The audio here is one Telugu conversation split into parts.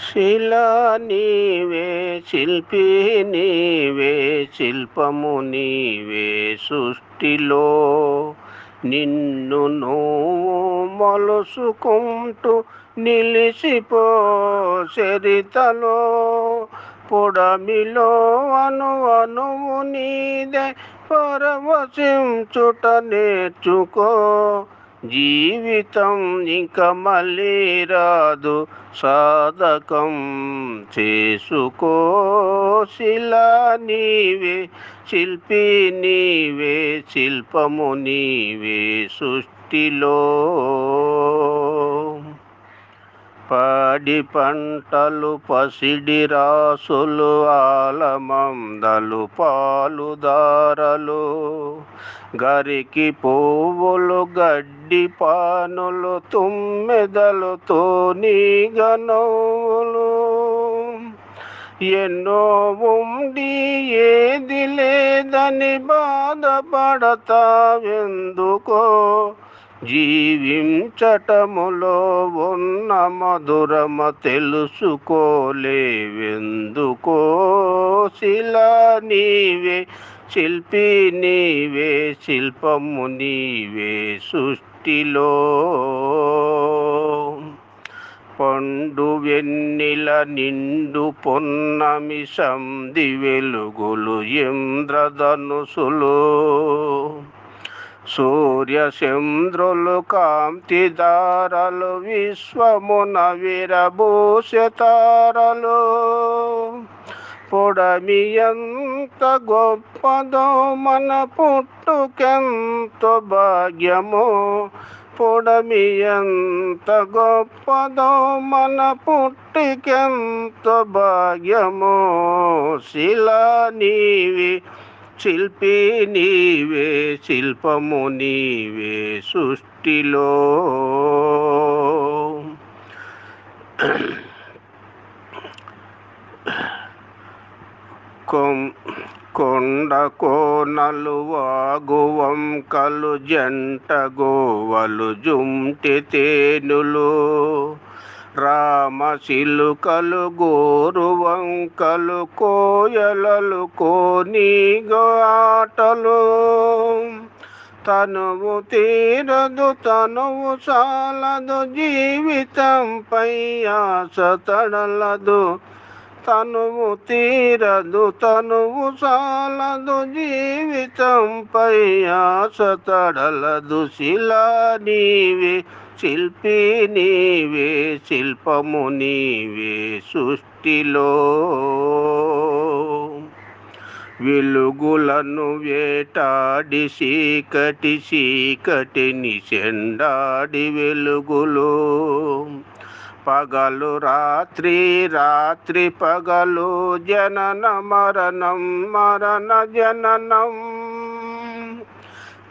శిలా నీవే శిల్పి నీవే శిల్పము నీవే సృష్టిలో. నిన్ను నువ్వు మలుసుకుంటూ నిలిసిపో చరితలో. పొడమిలో అను అనువు నీదే పరవశించుట నేర్చుకో. జీవితం ఇంకా మళ్ళీ రాదు. సాధకం చేసుకో శిలా నీవే శిల్పి నీవే శిల్పము నీవే సృష్టిలో. పాడి పంటలు పసిడి రాసులు ఆలమందలు పాలుదారలు గరికి పువ్వులు గడ్డి పానులు తుమ్మెదలు తోనీగనవులు ఎన్నో ఉండి ఏది లేదని బాధపడతావెందుకో? జీవించటములో ఉన్న మధురమ తెలుసుకోలేవెందుకో? శిలా నీవే శిల్పి నీవే శిల్పము నీవే సృష్టిలో. పండు వెన్నెల నిండు పొన్నమి సంధి వెలుగులు ఇంద్రధనుసులు. సూర్య చంద్రులు కాంతి దారలు విశ్వమున విరభూషతారలు పొడమి ఎంత గొప్పదో మన పుట్టుకెంతో భాగ్యము. పొడమి ఎంత గొప్పదో మన పుట్టికెంతో భాగ్యము. శిలా నీవి శిల్పి నీవే శిల్పము నీవే సృష్టిలో. కొం కొండ కోనలు వాగువంకలు జంట గోవలు జుంటి తేనులు. రామ సిలుకలు గోరు వంకలు కోయలలు కోనీగో ఆటలు. తనువు తీరదు తనువు సాలదు జీవితంపై ఆశ తడలదు. తనువు తీరదు తనువు సాలదు జీవితంపై ఆశ తడలదు. శిలా నీవే శిల్పి నీవే శిల్పము నీవే సృష్టిలో. వెలుగులను వేటాడి చీకటి చీకటిని చెండాడి వెలుగులు. పగలు రాత్రి రాత్రి పగలు జనన మరణం మరణ జననం.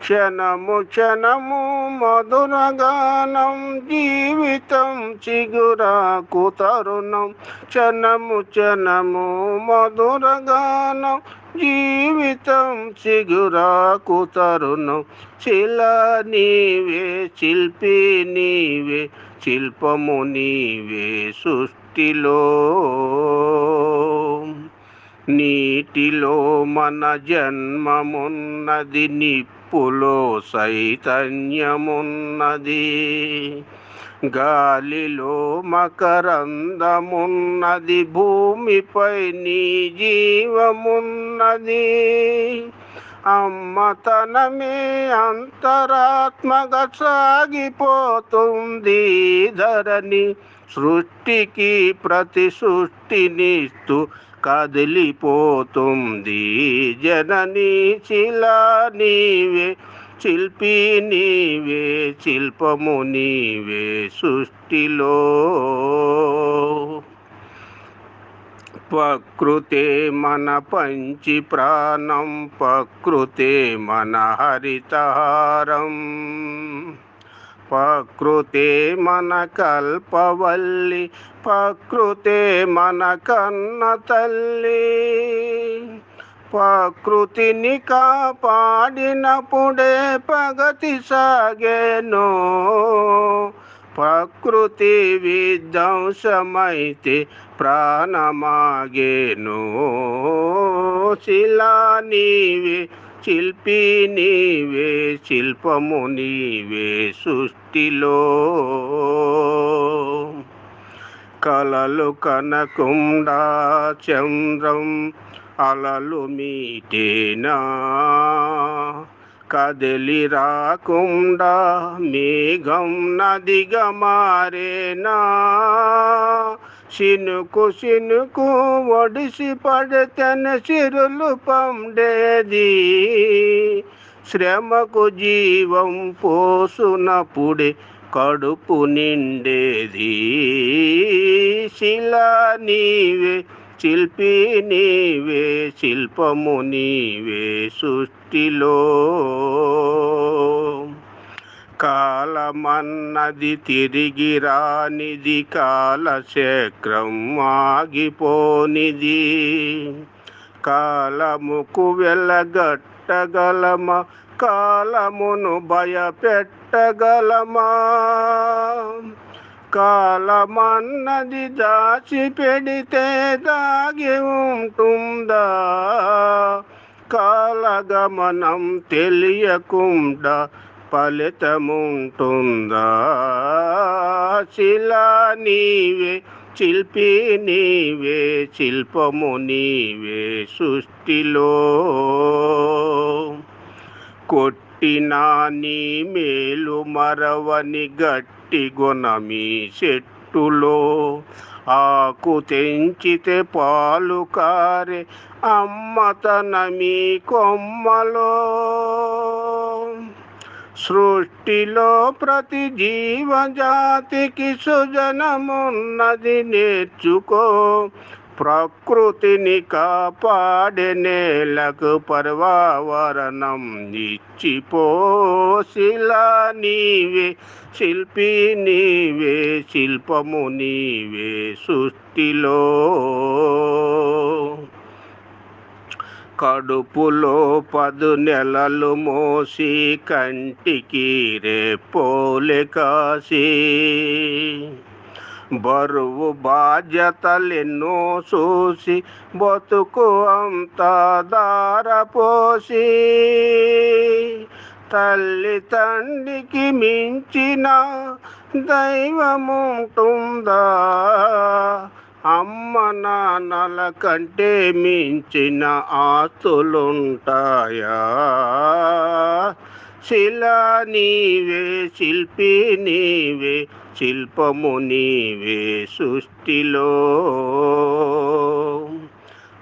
క్షణము క్షణము మధురగానం జీవితం చిగురాకు తరుణం. క్షణము క్షణము మధురగానం జీవితం చిగురాకు తరుణం. శిల నీవే శిల్పి నీవే శిల్పము నీవే సృష్టిలో. నీటిలో మన జన్మమున్నది నిప్పులో చైతన్యమున్నది గాలిలో మకరందమున్నది. భూమిపై నీ జీవమున్నది. అమ్మతనమే అంతరాత్మగా సాగిపోతుంది. ధరణి సృష్టికి ప్రతి సృష్టినిస్తూ కదిలిపోతుంది. జనని శిలా నీవే శిల్పి నీవే శిల్పము నీవే సృష్టిలో. ప్రకృతే మన పంచి ప్రాణం ప్రకృతే మన హరితహారం. ప్రకృతే మన కల్పవల్లి ప్రకృతే మన కన్న తల్లి. ప్రకృతిని కాపాడినప్పుడే ప్రగతి సాగేను. ప్రకృతి విధ్వంసమైతే ప్రాణమాగేను. శిలా నీవే శిల్పి నీవే శిల్పము నీవే సృష్టిలో. కలలు కనకుండా చంద్రం అలలు మీటేనా? కదలి రాకుండా మేఘం నదిగా మారేనా? సినుకు సినుకు ఒడిసి పడతన సిరులు పండేది. శ్రమకు జీవం పోసునప్పుడే కడుపు నిండేది. శిలా నీవే శిల్పి నీవే శిల్పము నీవే సృష్టిలో. కాలమన్నది తిరిగి రానిది కాలచక్రం ఆగిపోనిది కాలముకు వెళ్ళగట్టగలమా కాలమును భయపెట్టగలమా? కాలమన్నది దాచి పెడితే దాగి ఉంటుందా? కాలగమనం తెలియకుండా ఫలితముంటుందా? శిలా నీవే శిల్పి నీవే శిల్పము నీవే సృష్టిలో. కొట్టినా నీ మేలు మరవని గట్టి గుణమీ చెట్టులో. ఆకు తెంచితే పాలు కారే అమ్మతనమీ కొమ్మలో. సృష్టిలో ప్రతి జీవజాతికి సుజనమున్నది నేర్చుకో. ప్రకృతిని కాపాడే నేలకు పర్వావరణం ఇచ్చిపోశిలా నీవే శిల్పి నీవే శిల్పము నీవే సృష్టిలో. కడుపులో పదు నెలలు మోసి కంటికి రేపోలే కాసి. బరువు బాధ్యతలెన్నో చూసి బతుకు అంతా దారపోసి తల్లి తండ్రికి మించిన దైవముంటుందా? అమ్మ నాన్నల కంటే మించిన ఆస్తులుంటాయా? శిలా నీవే శిల్పి నీవే శిల్పము నీవే సృష్టిలో.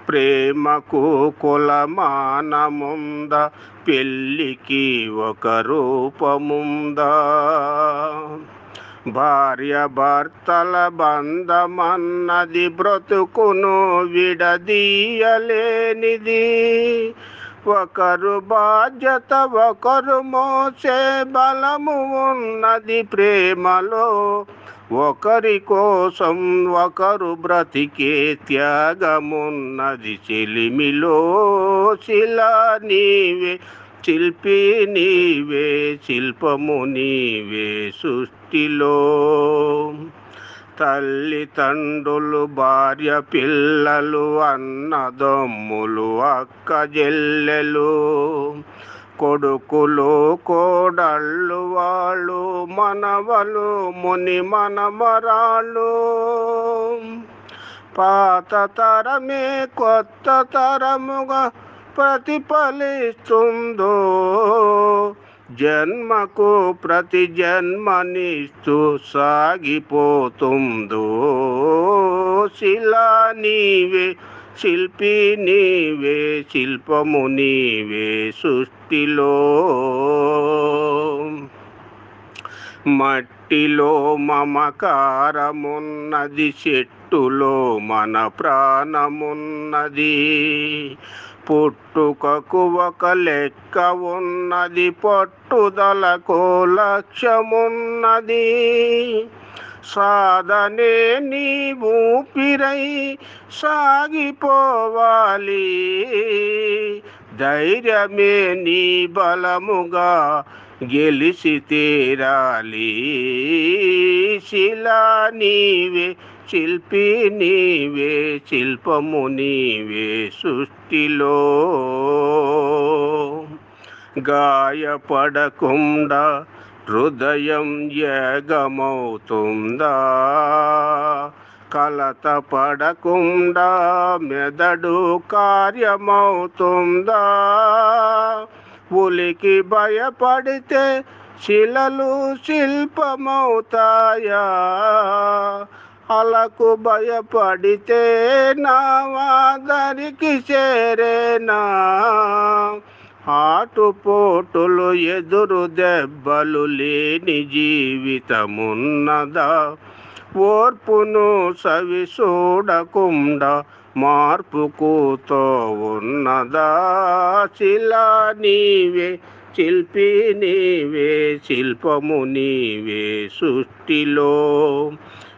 ప్రేమకు కులమానముందా పెళ్ళికి ఒక రూపముందా? భార్య భర్తల బంధమన్నది బ్రతుకును విడదీయలేనిది. ఒకరు బాధ్యత ఒకరు మోసే బలము ఉన్నది ప్రేమలో. ఒకరి కోసం ఒకరు బ్రతికే త్యాగమున్నది చెలిమిలో. శిలా నీవే శిల్పి నీవే శిల్పము నీవే సృష్టిలో. తల్లిదండ్రులు భార్య పిల్లలు అన్నదమ్ములు అక్క జెల్లెలు కొడుకులు కోడళ్ళు వాళ్ళు మనవలు ముని మనమరాళ్ళు పాత తరమే కొత్త తరముగా ప్రతిఫలిస్తుందో? జన్మకు ప్రతి జన్మనిస్తూ సాగిపోతుందో? శిలా నీవే శిల్పి నీవే శిల్పము నీవే సృష్టిలో. మట్టిలో మమకారమున్నది చెట్టులో మన ప్రాణమున్నది. పుట్టుకకు ఒక లెక్క ఉన్నది పట్టుదలకు లక్ష్యమున్నది. సాధనే నీ ఊపిరై సాగిపోవాలి. ధైర్యమే నీ బలముగా గెలిసి తీరాలి. శిలా నీవే శిల్పి నీవే శిల్పము నీవే సృష్టిలో. గాయపడకుండా హృదయం ఏగమవుతుందా? కలత పడకుండా మెదడు కార్యమవుతుందా? ఉలికి భయపడితే శిలలు శిల్పమవుతాయా? అలకు భయపడితే నా వాదరికి చేరేనా? ఆటుపోటులు ఎదురు దెబ్బలు లేని జీవితమున్నదా? ఓర్పును సవి చూడకుండా మార్పుకుతో ఉన్నదా శిలా నీవే శిల్పి నీవే శిల్పము నీవే సృష్టిలో.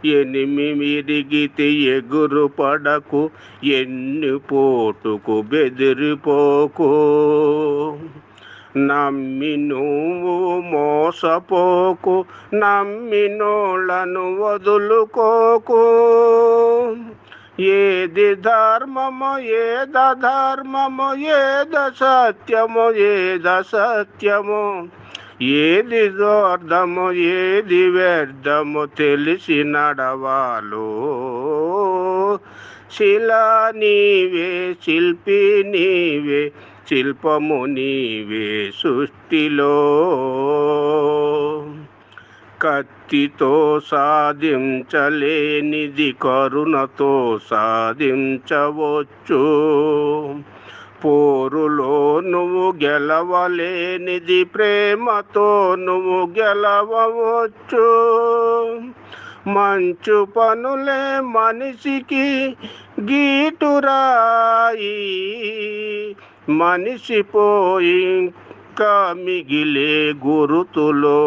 ఎనిమిదిగితే ఎగురు పడకు ఎన్ని పోటుకు బెదిరిపోకు. నమ్మి నువ్వు మోసపోకు నమ్మినోళ్ళను వదులుకోకు. ఏది ధర్మమో ఏద ఏద సత్యమో ఏద సత్యమో. ఏది దోర్ధమో ఏది వ్యర్థము తెలిసి నడవాలో. శిలా నీవే శిల్పి నీవే శిల్పము నీవే సృష్టిలో. కత్తితో సాధించలేనిది కరుణతో సాధించవచ్చు. పోరులో నువ్వు గెలవలేనిది ప్రేమతో నువ్వు గెలవవచ్చు. మంచు పనులే మనిషికి గీటురాయి. మనిషి పోయి ఇంకా మిగిలే గురుతులో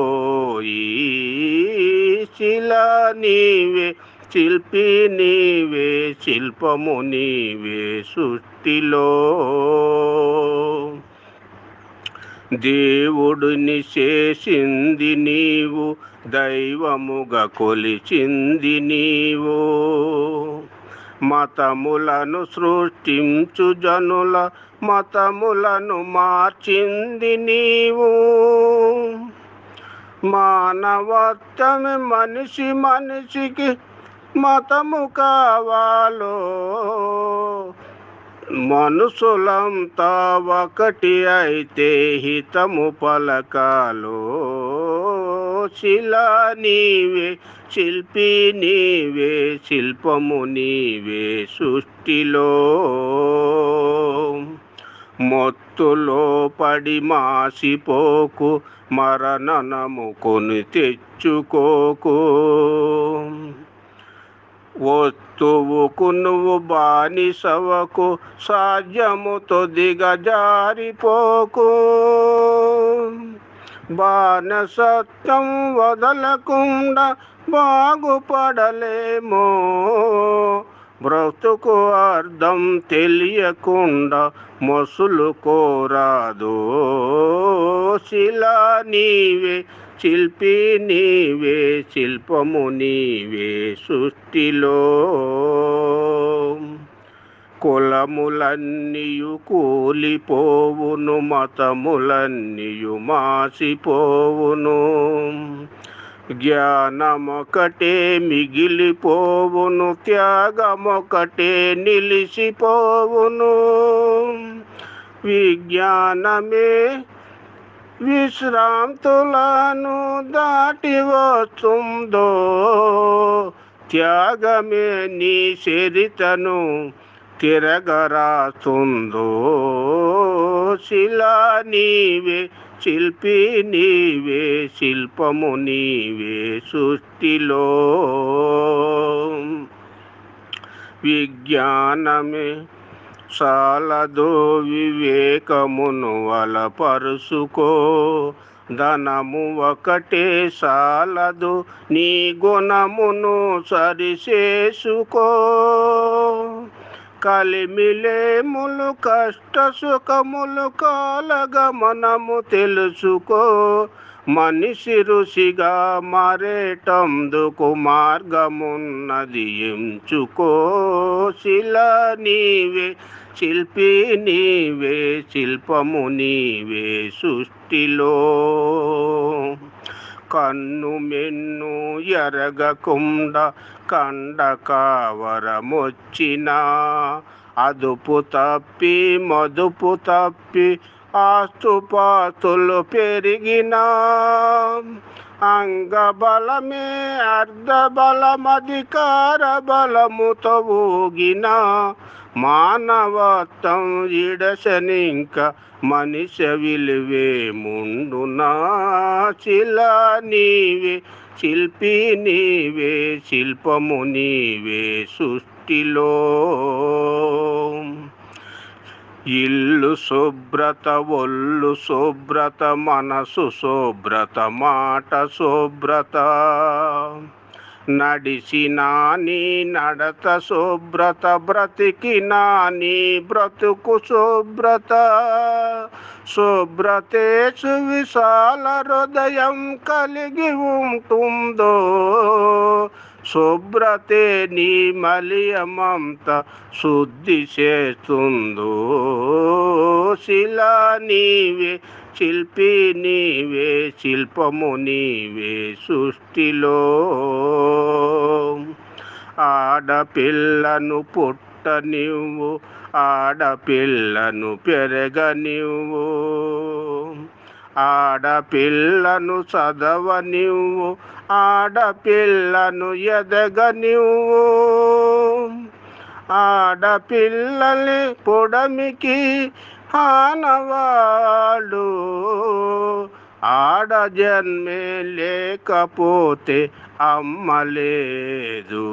ఈ శిలా నీవే శిల్పి నీవే శిల్పము నీవే సృష్టిలో. దేవుడిని చేసింది నీవు దైవముగా కొలిచింది నీవు. మతములను సృష్టించు జనుల మతములను మార్చింది నీవు. మానవత్వమే మనిషి మనిషికి మతము కావాలో మనుషులంతా ఒకటి అయితే హితము పలకాలో. శిలా నీవే శిల్పి నీవే శిల్పము నీవే సృష్టిలో. మొత్తులో పడి మాసిపోకు మరణనము కొని తెచ్చుకోకు. వస్తువుకు నువ్వు బానిసవకు సాధ్యముతో దిగజారిపోకు. బానసత్వం వదలకుండా బాగుపడలేమో. బ్రతుకు అర్థం తెలియకుండా మొసులు కోరాదు శిలా నీవే శిల్పి నీవే శిల్పము నీవే సృష్టిలో. కులములన్నీయు కూలిపోవును మతములన్నీయు మాసిపోవును. జ్ఞానమొకటే మిగిలిపోవును త్యాగమొకటే నిలిసిపోవును విజ్ఞానమే విశ్రాంతులను దాటి వస్తుందో త్యాగమే నీ చరితను తిరగరాస్తుందో. శిలా నీవే శిల్పి నీవే శిల్పము నీవే సృష్టిలో. విజ్ఞానమే చాలదో వివేకమును వలపరుసుకో ధనము ఒకటే చాలదు నీ గుణమును సరిచేసుకో. కలిమిలేములు కష్ట సుఖములు కాలగమనము తెలుసుకో. మనిషి ఋషిగా మారేటందుకు మార్గమున్నది ఎంచుకో. శిల నీవే శిల్పి నీవే శిల్పము నీవే సృష్టిలో. కన్ను మెన్ను ఎరగకుండ కండ కావరమొచ్చిన అదుపు తప్పి మదుపు తప్పి ఆస్తుపాతులు పెరిగినా. అంగబలమే అర్ధబలమధికార బలముతో ఊగిన మానవత్వం ఇడసనింక మనిషి విలువే ముండునా. శిల నీవే శిల్పి నీవే శిల్పము నీవే సృష్టిలో. ఇల్లు శుభ్రత ఒళ్ళు శుభ్రత మనసు శుభ్రత మాట శుభ్రత. నడిసినా నీ నడత శుభ్రత బ్రతికినా నీ బ్రతుకు శుభ్రత. శుభ్రతే సువిశాల హృదయం కలిగి ఉంటుందో. శుభ్రతే నీ మలియమంత శుద్ధి చేస్తుందో. శిలా నీవే శిల్పి నీవే శిల్పము నీవే సృష్టిలో. ఆడపిల్లను పుట్టనివ్వు ఆడపిల్లను పెరగనివ్వు. ఆడపిల్లను చదవనివ్వు ఆడపిల్లను ఎదగనివ్వు. ఆడపిల్లలి పొడమికి ఆనవాడు ఆడ జన్మే లేకపోతే అమ్మలేదు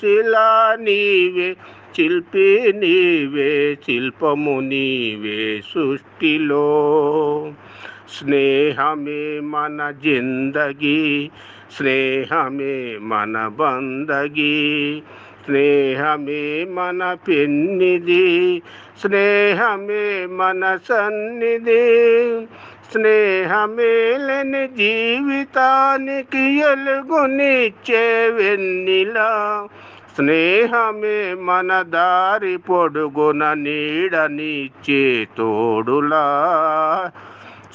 శిలా నీవే శిల్పి నీవే శిల్పము నీవే సృష్టిలో. స్నేహమే మన జిందగీ స్నేహమే మన బందగీ. స్నేహమే మన పెన్నిది స్నేహమే మన సన్నిధి స్నేహమేలని జీవితానికి ఎలుగునిచ్చే వెన్నెలా స్నేహమే మన దారి పొడుగున నీడనిచ్చే తోడులా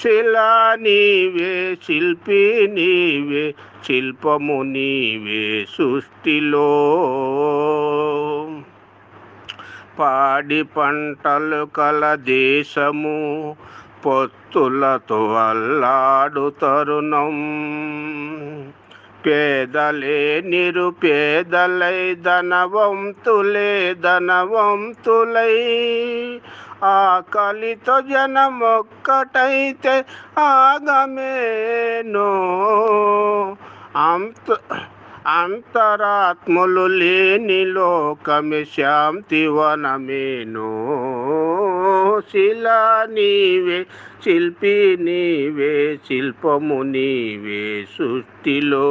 శిలా నీవే శిల్పి నీవే శిల్పము నీవే సృష్టిలో. పాడి పంటలు కల దేశము పొత్తులతో అల్లాడు తరుణం పేదలే నిరుపేదలై ధనవంతులే ధనవంతులై ఆకలితో జనమొక్కటైతే ఆగమేనో. అంత అంతరాత్ములు లేని లోకమి శాంతివనమేనో శిలా నీవే శిల్పి నీవే శిల్పము నీవే సృష్టిలో.